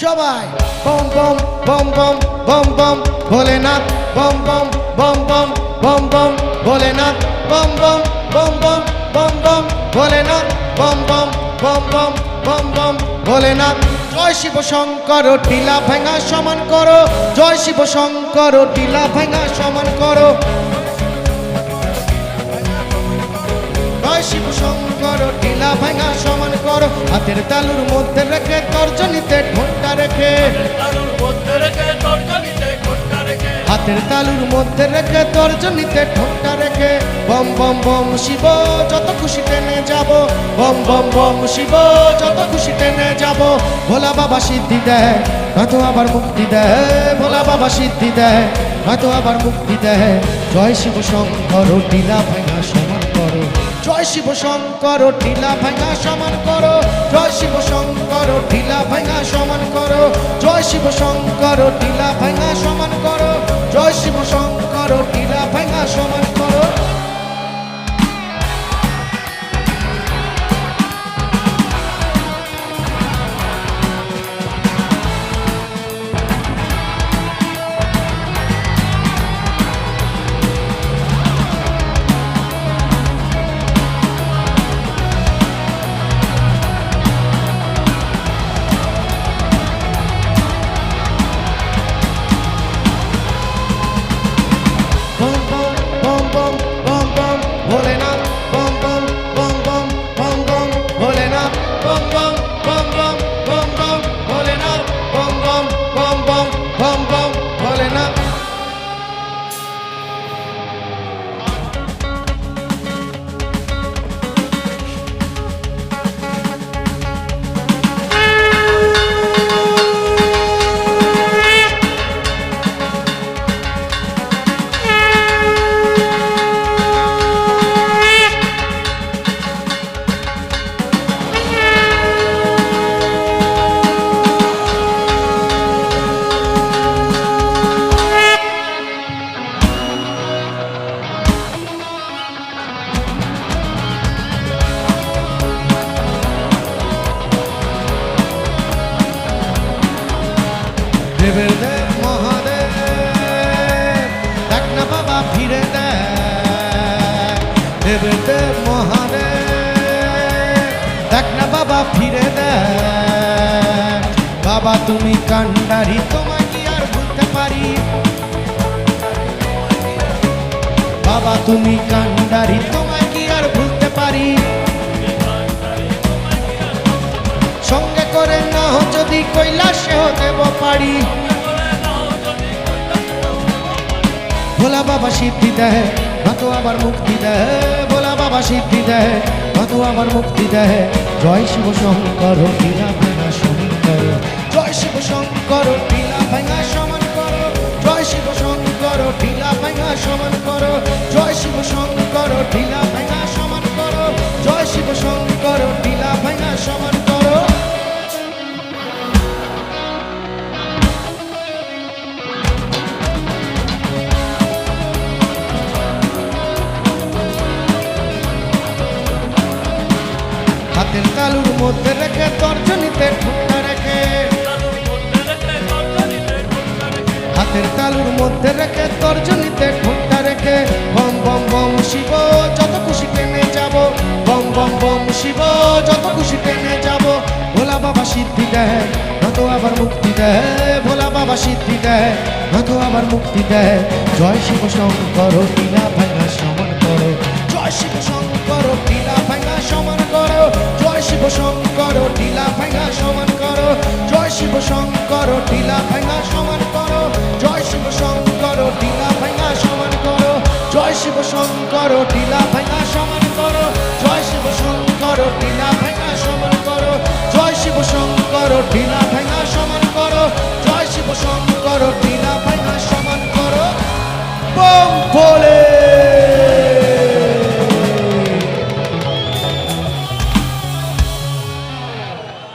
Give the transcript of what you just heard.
সবাই বম বম বম বম বম বম ভোলেনাথ বম বম বম বম বম বম ভোলেনাথ বম বম বম বম বম বম ভোলেনাথ বম বম বম বম বম বম ভোলেনাথ জয় শিব শঙ্কর টিলা ভাঙা সমান করো জয় শিব শঙ্কর টিলা ভাঙা সমান করো জয় শিব শঙ্কর টিলা ভাঙা সমান করো। হাতের তালুর মধ্যে রেখে তর্জনীতে ঘণ্টা রেখে। হাতের তালুর মধ্যে রেখে তর্জনীতে ঠোঁটটা রেখে। বম বম বম, শিব, যত খুশি টেনে যাব। বম বম বম, শিব, যত খুশি টেনে যাব। ভোলা বাবা সিদ্ধি দেয় হয়তো আবার মুক্তি দেয়। ভোলা বাবা সিদ্ধি দেয় হয়তো আবার মুক্তি দেয়। জয় শিব শঙ্কর, টিলা ভাঙা করো জয় শিব শঙ্কর, ঢিলা ভাঙা সমান করো। জয় শিব শঙ্কর, ঢিলা ভাঙা সমান করো। জয় শিব শঙ্কর, ঢিলা ভাঙা সমান করো। জয় শিব শঙ্কর, ঢিলা ভাঙা সমান দেব দেব মহাদেব তুমি কান্ডারি তোমায় কি আর ভুলতে পারি বাবা, তুমি কান্ডারি তোমায় কি আর ভুলতে পারি? সঙ্গে করে না যদি কৈলাসেও দেব পারি ভোলা বাবা সিদ্ধি দেয় নয়তো আবার মুক্তি দেয় ভোলা বাবা সিদ্ধি দেয় নয়তো আবার মুক্তি দেয় জয় শিব শঙ্কর টিলা ভাঙা সমান করো জয় শিব শঙ্কর টিলা ভাঙা সমান করো। জয় শিব শঙ্কর টিলা ভাঙা সমান করো। জয় শিব শঙ্কর টিলা ভাঙা তালুর মধ্যে রেখে তর্জনীতে ঠুকটা রেখে। হাতের তালুর মধ্যে রেখে তর্জনীতে ঠুকটা রেখে। বম বম বম, শিব, যত খুশি টেনে যাব। বম বম বম, শিব, যত খুশি টেনে যাব। ভোলা বাবা সিদ্ধি দেয় নয়তো আবার মুক্তি দেয়। ভোলা বাবা সিদ্ধি দেয় নয়তো আবার মুক্তি দেয়। জয় শিব শঙ্কর, টিলা ভাঙা সমান रोटी ना खाई